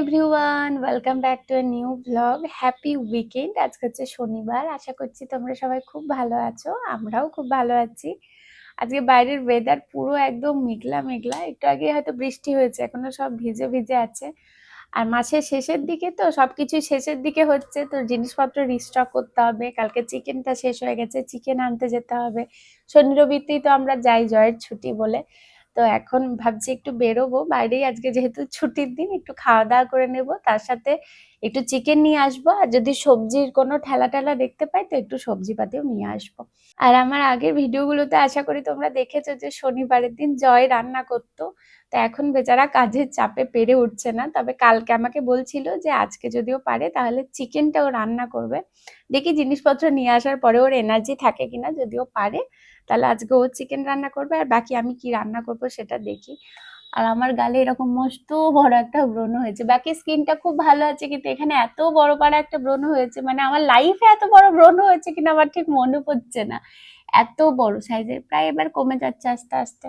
Everyone welcome back to new blog happy weekend আজকে হচ্ছে শনিবার। আশা করছি তোমরা সবাই খুব ভালো আছো। আমরাও খুব ভালো আছি। আজকে বাইরের ওয়েদার পুরো একদম মেঘলা মেঘলা। একটু আগে হয়তো বৃষ্টি হয়েছে। এখনও সব ভিজে ভিজে আছে। আর মাসের শেষের দিকে তো সবকিছু শেষের দিকে হচ্ছে। তো জিনিসপত্র রিস্টক করতে হবে। কালকে চিকেনটা শেষ হয়ে গেছে। চিকেন আনতে যেতে হবে। শনি রবিতেই তো আমরা যাই, জয়ের ছুটি বলে। তো এখন ভাবছি একটু বেরোবো, বাইরেই আজকে যেহেতু ছুটির দিন, একটু খাওয়া দাওয়া করে নেব। তার সাথে একটু চিকেন নিয়ে আসব, আর যদি সবজির কোনো ঠেলা ঠেলা দেখতে পাই, তো একটু সবজি পাতিও নিয়ে আসব। আর আমার আগের ভিডিওগুলোতে আশা করি তোমরা দেখেছ যে শনিবারের দিন জয় রান্না করতো। তো এখন বেচারা কাজের চাপে পেরে উঠছে না। তবে কালকে আমাকে বলছিল যে আজকে যদিও পারে, তাহলে চিকেনটাও রান্না করবে। দেখি জিনিসপত্র নিয়ে আসার পরে ওর এনার্জি থাকে কিনা যদিও পারে তাহলে আজকে ও চিকেন রান্না করবে আর বাকি আমি কি রান্না করব সেটা দেখি। আর আমার গালে এরকম মস্ত বড় একটা ব্রণ হয়েছে। বাকি স্কিনটা খুব ভালো আছে কিন্তু এখানে এত বড় পাড়া একটা ব্রণ হয়েছে মানে আমার লাইফে এত বড় ব্রণ হয়েছে কিনা আমার ঠিক মনে পড়ছে না। এত বড় সাইজের প্রায় এবার কমে যাচ্ছে আস্তে আস্তে।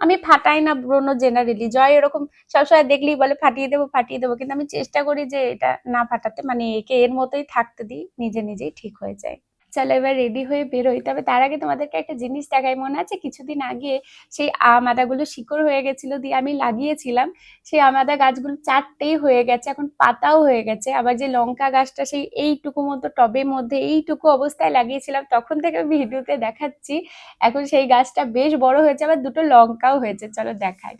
আমি ফাটাই না ব্রণ জেনারেলি জয় এরকম সবসময় দেখলেই বলে, ফাটিয়ে দেবো ফাটিয়ে দেবো। কিন্তু আমি চেষ্টা করি যে এটা না ফাটাতে মানে একে এর মতোই থাকতে দিই, নিজে নিজেই ঠিক হয়ে যায়। চলো এবার রেডি হয়ে বেরোই। তবে তার আগে তোমাদেরকে একটা জিনিস দেখাই, মনে আছে? কিছুদিন আগে সেই আম আদাগুলো শিকড় হয়ে গেছিল দিয়ে আমি লাগিয়েছিলাম। সেই আম আদা গাছগুলো চারটেই হয়ে গেছে, এখন পাতাও হয়ে গেছে। আবার যে লঙ্কা গাছটা সেই এইটুকু মতো টবের মধ্যে এইটুকু অবস্থায় লাগিয়েছিলাম। তখন থেকে ভিডিওতে দেখাচ্ছি। এখন সেই গাছটা বেশ বড় হয়েছে, আবার দুটো লঙ্কাও হয়েছে। চলো দেখাই।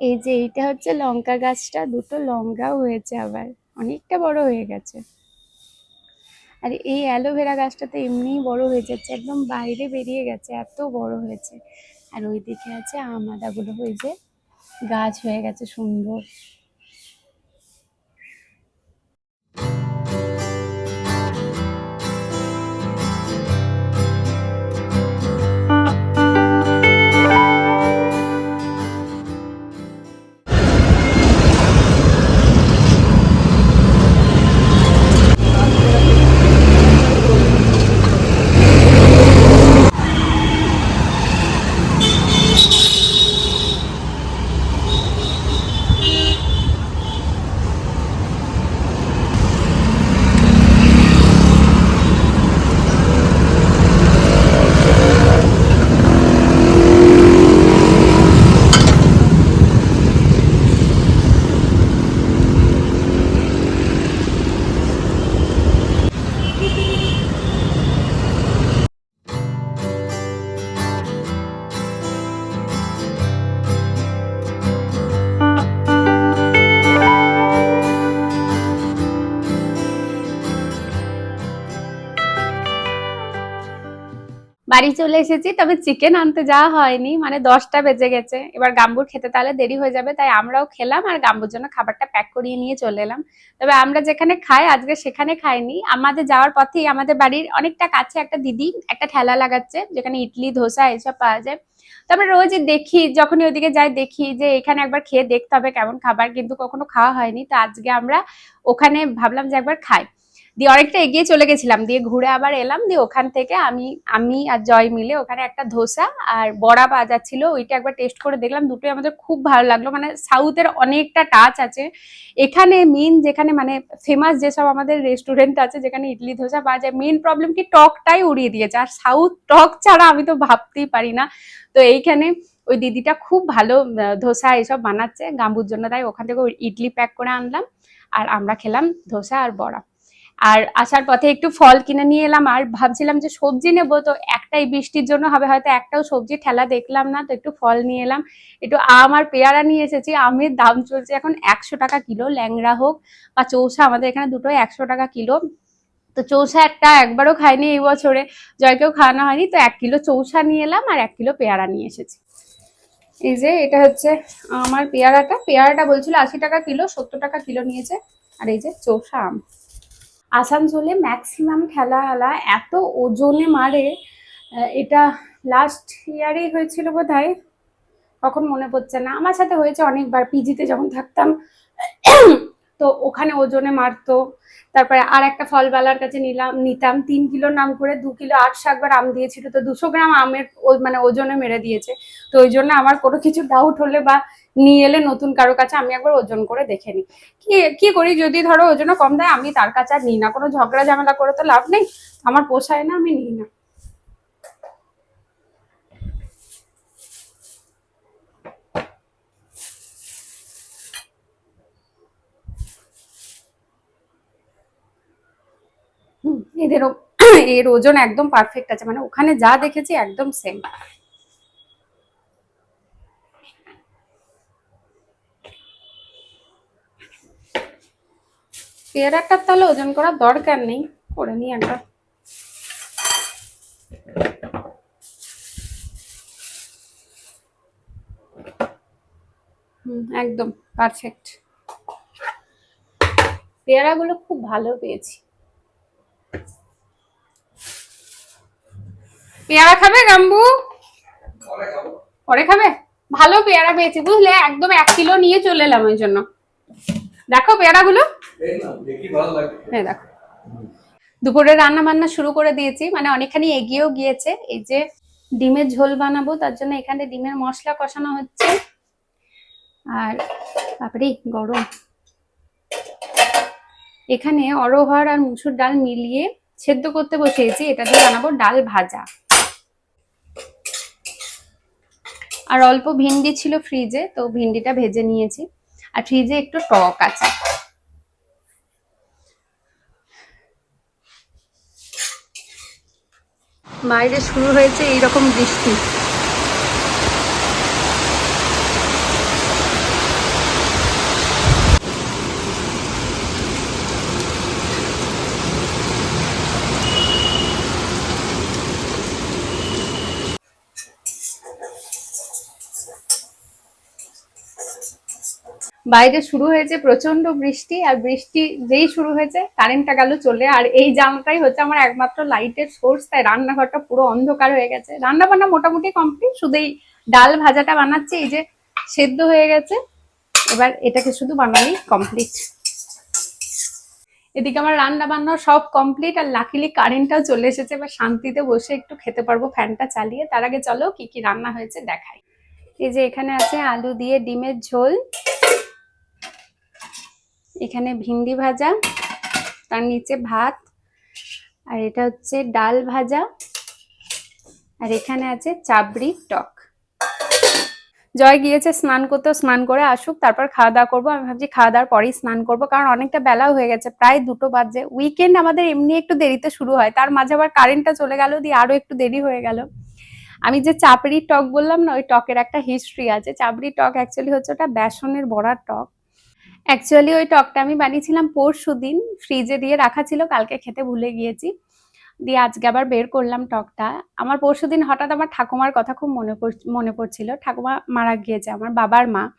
এই যে এইটা হচ্ছে লঙ্কা গাছটা, দুটো লঙ্কাও হয়েছে আবার। অনেকটা বড় হয়ে গেছে। আর এই অ্যালোভেরা গাছটা তো এমনিই বড় হয়ে যাচ্ছে, একদম বাইরে বেরিয়ে গেছে, এত বড় হয়েছে। আর ওই দিকে আছে আমাদাগুলো হয়ে যে গাছ হয়ে গেছে সুন্দর। বাড়ি চলে এসেছি, তবে চিকেন আনতে যাওয়া হয়নি। মানে দশটা বেজে গেছে। এবার গাম্বুর খেতে তাহলে দেরি হয়ে যাবে, তাই আমরাও খেলাম আর গাম্বুর জন্য খাবারটা প্যাক করিয়ে নিয়ে চলে এলাম। তবে আমরা যেখানে খাই, আজকে সেখানে খাইনি। আমাদের যাওয়ার পথেই আমাদের বাড়ির অনেকটা কাছে একটা দিদি একটা ঠেলা লাগাচ্ছে, যেখানে ইডলি, ধোসা এসব পাওয়া যায়। তো আমরা রোজই দেখি, যখনই ওইদিকে যাই দেখি যে এখানে একবার খেয়ে দেখতে হবে কেমন খাবার, কিন্তু কখনো খাওয়া হয়নি। তো আজকে আমরা ওখানে ভাবলাম যে একবার খাই। দিয়ে অনেকটা এগিয়ে চলে গেছিলাম। দিয়ে ঘুরে আবার এলাম, দিয়ে ওখান থেকে আমি আমি আর জয় মিলে ওখানে একটা ধোসা আর বড়া পাওয়া যাচ্ছিল ওইটা একবার টেস্ট করে দেখলাম। দুটোই আমাদের খুব ভালো লাগল। মানে সাউথের অনেকটা টাচ আছে। এখানে মেন যেখানে মানে ফেমাস যেসব আমাদের রেস্টুরেন্ট আছে, যেখানে ইডলি ধোসা পাওয়া যায় মেন প্রবলেম কি টকটাই উড়িয়ে দিয়েছে। আর সাউথ টক ছাড়া আমি তো ভাবতেই পারি না। তো এইখানে ওই দিদিটা খুব ভালো ধোসা এসব বানাচ্ছে। গাম্বুর জন্য তাই ওখান থেকে ইডলি প্যাক করে আনলাম। আর আমরা খেলাম ধোসা আর বড়া। আর আসার পথে একটু ফল কিনে নিয়ে এলাম। আর ভাবছিলাম যে সবজি নেব, তো একটাই বৃষ্টির জন্য হবে। হয়তো একটাও সবজি ঠেলা দেখলাম না, তো একটু ফল নিয়ে এলাম। একটু আম আর পেয়ারা নিয়ে এসেছি। আমের দাম চলছে এখন একশো টাকা কিলো, ল্যাংড়া হোক বা চৌসা আমাদের এখানে দুটোই একশো টাকা কিলো। তো চৌসা একটা একবারও খাইনি এই বছরে জয়কেও খাওয়ানো হয়নি। তো এক কিলো চৌসা নিয়ে এলাম আর এক কিলো পেয়ারা নিয়ে এসেছি। এই যে এটা হচ্ছে আমার পেয়ারাটা। পেয়ারাটা বলছিল আশি টাকা কিলো, সত্তর টাকা কিলো নিয়েছে। আর এই যে চৌসা আম। আসানসোলে ম্যাক্সিমাম খেলা ঠেলাওয়ালা এত ওজনে মারে এটা লাস্ট ইয়ারেই হয়েছিল বোধ হয় কখন মনে পড়ছে না। আমার সাথে হয়েছে অনেকবার পিজিতে যখন থাকতাম তো ওখানে ওজনে মারতো। তারপরে আর একটা ফলবালার কাছে নিলাম, নিতাম। তিন কিলো নাম করে দু কিলো আটশো একবার আম দিয়েছিল। তো দুশো গ্রাম আমের মানে ওজনে মেরে দিয়েছে। তো ওই জন্য আমার কোনো কিছু ডাউট হলে বা নিয়ে এলে নতুন কারও কাছে আমি একবার ওজন করে দেখে নিই। কি কি করি? যদি ধরো ওজনে কম দেয়, আমি তার কাছে আর নিই না। কোনো ঝগড়া ঝামেলা করে তো লাভ নেই। আমার পোষায় না, আমি নিই না। হুম, এদেরও এর ওজন একদম পারফেক্ট আছে। মানে ওখানে যা দেখেছি একদম সেম পেয়ারাটার তাহলে ওজন করার দরকার নেই। করে নিই হুম একদম পারফেক্ট পেয়ারাগুলো খুব ভালো পেয়েছি। পেয়ারা খাবে গাম্বু পরে খাবে। ভালো পেয়ারা পেয়েছি বুঝলে? একদম এক কিলো নিয়ে চলে এলাম ওই জন্য। দেখো পেয়ারাগুলো। হ্যাঁ দেখো দুপুরে রান্না বান্না শুরু করে দিয়েছি মানে অনেকখানি এগিয়েও গিয়েছে। এই যে ডিমের ঝোল বানাবো তার জন্য এখানে ডিমের মশলা কষানো হচ্ছে। আর বাপরে গরম। এখানে অরহর আর মুসুর ডাল মিলিয়ে সেদ্ধ করতে বসিয়েছি এটা দিয়ে বানাবো ডাল ভাজা। আর অল্প ভিন্ডি ছিল ফ্রিজে তো ভিন্ডিটা ভেজে নিয়েছি। আর ফ্রিজে একটু টক আছে। বাইরে শুরু হয়েছে এইরকম বৃষ্টি। বাইরে শুরু হয়েছে প্রচণ্ড বৃষ্টি, আর বৃষ্টি যেই শুরু হয়েছে, কারেন্টটা গেল চলে। আর এই জামটাই হচ্ছে আমার একমাত্র লাইটের সোর্স, তাই রান্নাঘরটা পুরো অন্ধকার হয়ে গেছে। রান্না বান্না মোটামুটি কমপ্লিট শুধু এই ডাল ভাজাটা বানাচ্ছি, এই যে সেদ্ধ হয়ে গেছে। এবার এটাকে শুধু বানালেই কমপ্লিট। এদিকে আমার রান্না বান্না সব কমপ্লিট, আর লাকিলি কারেন্টটাও চলে এসেছে। এবার শান্তিতে বসে একটু খেতে পারব ফ্যানটা চালিয়ে। তার আগে চলো কি কি রান্না হয়েছে দেখাই। এই যে এখানে আছে আলু দিয়ে ডিমের ঝোল এখানে ভিন্ডি ভাজা, তার নিচে ভাত, আর এটা হচ্ছে ডাল ভাজা, আর এখানে আছে চাবড়ি টক। জয় গিয়েছে স্নান করতে, স্নান করে আসুক, তারপর খাওয়া দাওয়া করব। আমি ভাবছি খাওয়া দাওয়ার পরেই স্নান করব, কারণ অনেকটা বেলাও হয়ে গেছে, প্রায় দুটো বাজে। উইকেন্ড আমাদের এমনি একটু দেরিতে শুরু হয়, তার মাঝে আবার কারেন্টটা চলে গেল, দিয়ে আরও একটু দেরি হয়ে গেল। আমি যে চাপড়ি টক বললাম না, ওই টকের একটা হিস্ট্রি আছে। চাপড়ি টক অ্যাকচুয়ালি হচ্ছে ওটা বেসনের বড়ার টক। অ্যাকচুয়ালি ওই টকটা আমি বানিয়েছিলাম পরশু দিন। ফ্রিজে দিয়ে রাখা ছিল, কালকে খেতে ভুলে গিয়েছি। দিয়ে আজকে আবার বের করলাম টকটা। আমার পরশু দিন হঠাৎ আমার ঠাকুমার কথা খুব মনে পড়- মনে পড়ছিল। ঠাকুমা মারা গিয়েছে, আমার বাবার মা।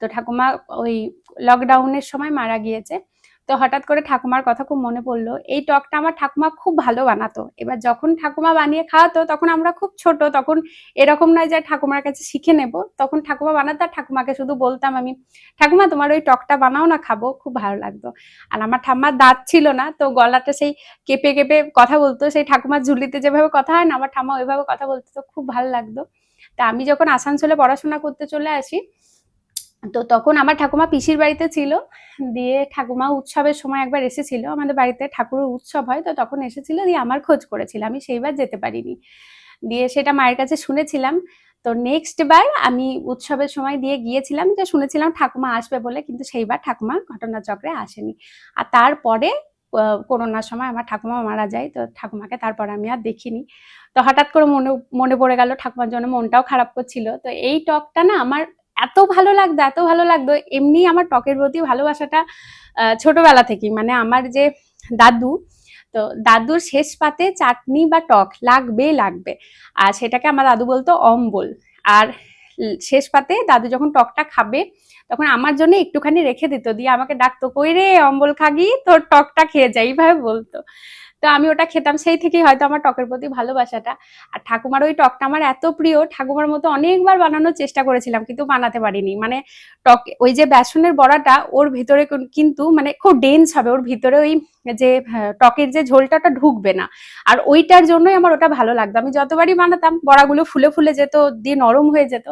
তো ঠাকুমা ওই লকডাউনের সময় মারা গিয়েছে। তো হঠাৎ করে ঠাকুমার কথা খুব মনে পড়ল। এই টকটা আমার ঠাকুমা খুব ভালো বানাতো। এবার যখন ঠাকুমা বানিয়ে খাওয়াতো, তখন আমরা খুব ছোট, তখন এরকম নয় যে ঠাকুমার কাছে শিখে নেব। তখন ঠাকুমা বানাতো আর ঠাকুমাকে শুধু বলতাম আমি, ঠাকুমা, তোমার ওই টকটা বানাও না, খাব, খুব ভালো লাগতো। আর আমার ঠাম্মার দাঁত ছিল না, তো গলাটা সেই কেঁপে কেঁপে কথা বলতো। সেই ঠাকুমার ঝুলিতে যেভাবে কথা হয় না, আমার ঠাম্মা ওইভাবে কথা বলতো খুব ভালো লাগতো। তা আমি যখন আসানসোলে পড়াশোনা করতে চলে আসি তো তখন আমার ঠাকুমা পিসির বাড়িতে ছিল। দিয়ে ঠাকুমা উৎসবের সময় একবার এসেছিল। আমাদের বাড়িতে ঠাকুরের উৎসব হয়, তো তখন এসেছিল দিয়ে আমার খোঁজ করেছিল। আমি সেইবার যেতে পারিনি। দিয়ে সেটা মায়ের কাছে শুনেছিলাম। তো নেক্সট বার আমি উৎসবের সময় দিয়ে গিয়েছিলাম যে শুনেছিলাম ঠাকুমা আসবে বলে, কিন্তু সেইবার ঠাকুমা ঘটনাচক্রে আসেনি। আর তারপরে করোনার সময় আমার ঠাকুমা মারা যায়, তো ঠাকুমাকে তারপর আমি আর দেখিনি। তো হঠাৎ করে মনে মনে পড়ে গেল ঠাকুমার জন্য মনটাও খারাপ করছিল। তো এই টকটা না আমার এত ভালো লাগতো, এত ভালো লাগতো। এমনি আমার টকের প্রতি ভালোবাসাটা ছোটবেলা থেকেই। মানে আমার যে দাদু, তো দাদুর শেষ পাতে চাটনি বা টক লাগবে লাগবে। আর সেটাকে আমার দাদু বলতো অম্বল। আর শেষ পাতে দাদু যখন টকটা খাবে, তখন আমার জন্য একটুখানি রেখে দিত। দিয়ে আমাকে ডাকতো, কই রে, অম্বল খাগি? তোর টকটা খেয়ে যাই এইভাবে বলতো। তো আমি ওটা খেতাম। সেই থেকেই হয়তো আমার টকের প্রতি ভালোবাসাটা। আর ঠাকুমার ওই টকটা আমার এত প্রিয় ঠাকুমার মতো অনেকবার বানানোর চেষ্টা করেছিলাম কিন্তু বানাতে পারিনি। মানে টক ওই যে বেসনের বড়াটা ওর ভিতরে কিন্তু মানে খুব ডেন্স হবে। ওর ভিতরে ওই যে হ্যাঁ, টকের যে ঝোলটা ওটা ঢুকবে না। আর ওইটার জন্যই আমার ওটা ভালো লাগতো। আমি যতবারই বানাতাম বড়াগুলো ফুলে ফুলে যেত দিয়ে নরম হয়ে যেত।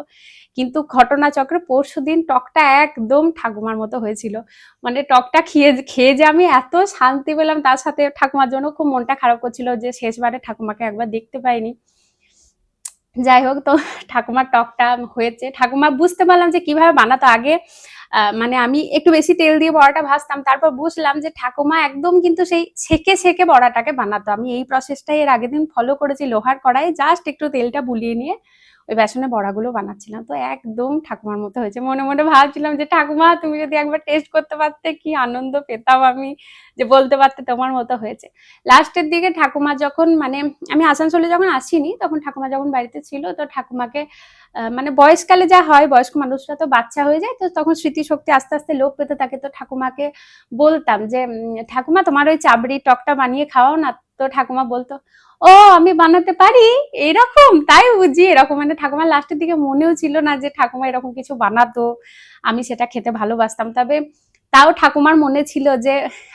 কিন্তু ঘটনাচক্রে পরশু দিন টকটা একদম ঠাকুমার মতো হয়েছিল। মানে টকটা খেয়ে খেয়ে যে আমি এত শান্তি পেলাম তার সাথে ঠাকুমার জন্য খুব মনটা খারাপ করছিল যে শেষবারে ঠাকুমাকে একবার দেখতে পাইনি। যাই হোক, তো ঠাকুমার টকটা হয়েছে। ঠাকুমা বুঝতে পারলাম যে কীভাবে বানাতো। আগে মানে আমি একটু বেশি তেল দিয়ে বড়াটা ভাজতাম, তারপর বুঝলাম যে ঠাকুমা একদম কিন্তু সেই ছেকে ছেকে বড়াটাকে বানাতো। আমি এই প্রসেসটাই এর আগের দিন ফলো করেছি লোহার কড়াই জাস্ট একটু তেলটা বুলিয়ে নিয়ে ওই বেসনের বড়াগুলো বানাচ্ছিলাম। তো একদম ঠাকুমার মতো হয়েছে। মনে মনে ভাবছিলাম যে, ঠাকুমা, তুমি যদি একবার টেস্ট করতে পারতে, কি আনন্দ পেতাম আমি যে, বলতে পারতে তোমার মতো হয়েছে। লাস্টের দিকে ঠাকুমা যখন মানে আমি আসানসোলে যখন আসিনি, তখন ঠাকুমা যখন বাড়িতে ছিল, তো ঠাকুমাকে মানে বয়সকালে যা হয়, বয়স্ক মানুষরা তো বাচ্চা হয়ে যায়, তো তখন স্মৃতিশক্তি আস্তে আস্তে লোপ পেতে থাকে তো ঠাকুমাকে বলতাম যে ঠাকুমা, তোমার ওই চাবড়ি টকটা বানিয়ে খাওয়াও না তো ঠাকুমা বলতো, ও, আমি বানাতে পারি? এরকম, তাই বুঝি, এরকম। মানে ঠাকুমার লাস্টের দিকে মনেও ছিল না যে ঠাকুমা এরকম কিছু বানাতো। আমি সেটা খেতে ভালোবাসতাম। তবে তাও ঠাকুমার মনে ছিল যে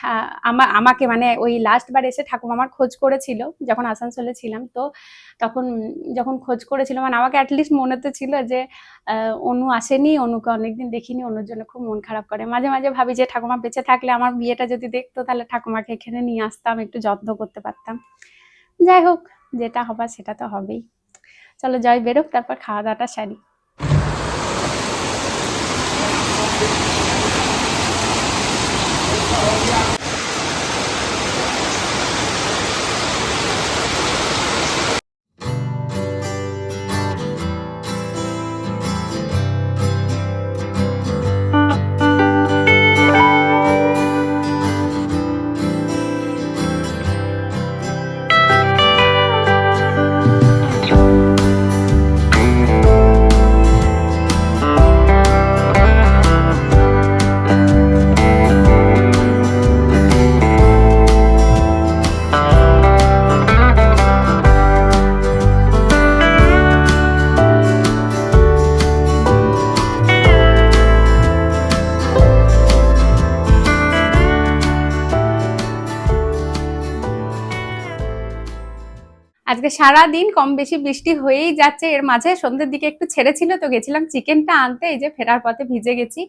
আহ, আমা আমাকে মানে ওই লাস্ট বার এসে ঠাকুমা আমার খোঁজ করেছিল যখন আসানসোলে ছিলাম। তো তখন যখন খোঁজ করেছিল মানে আমাকে অ্যাটলিস্ট মনে তো ছিল যে অনু আসেনি অনুকে অনেকদিন দেখিনি অনুর জন্য খুব মন খারাপ করে। মাঝে মাঝে ভাবি যে ঠাকুমা বেঁচে থাকলে আমার বিয়েটা যদি দেখতো তাহলে ঠাকুমাকে এখানে নিয়ে আসতাম একটু যত্ন করতে পারতাম। যাই হোক যেটা হবার সেটা তো হবেই। চলো জয় বেরোক তারপর খাওয়া দাওয়াটা সারি। Yeah. আজকে সারা দিন কম বেশি বৃষ্টি হয়েই যাচ্ছে। এর মাঝে সন্ধ্যের দিকে একটু ছেড়েছিল তো গেছিলাম চিকেনটা আনতে, এই যে ফেরার পথে ভিজে গেছি।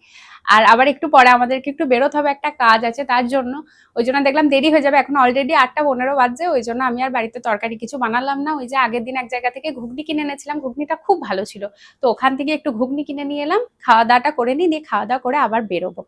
আর আবার একটু পরে আমাদেরকে একটু বেরোতে হবে, একটা কাজ আছে তার জন্য। ওই জন্য দেখলাম দেরি হয়ে যাবে, এখন অলরেডি আটটা পনেরো বাজছে, ওই জন্য আমি আর বাড়িতে তরকারি কিছু বানালাম না। ওই যে আগের দিন এক জায়গা থেকে ঘুগনি কিনে এনেছিলাম, ঘুগনিটা খুব ভালো ছিল। তো ওখান থেকে একটু ঘুগনি কিনে নিয়ে এলাম, খাওয়া দাওয়াটা করে নিই, দিয়ে খাওয়া দাওয়া করে আবার বেরোবো।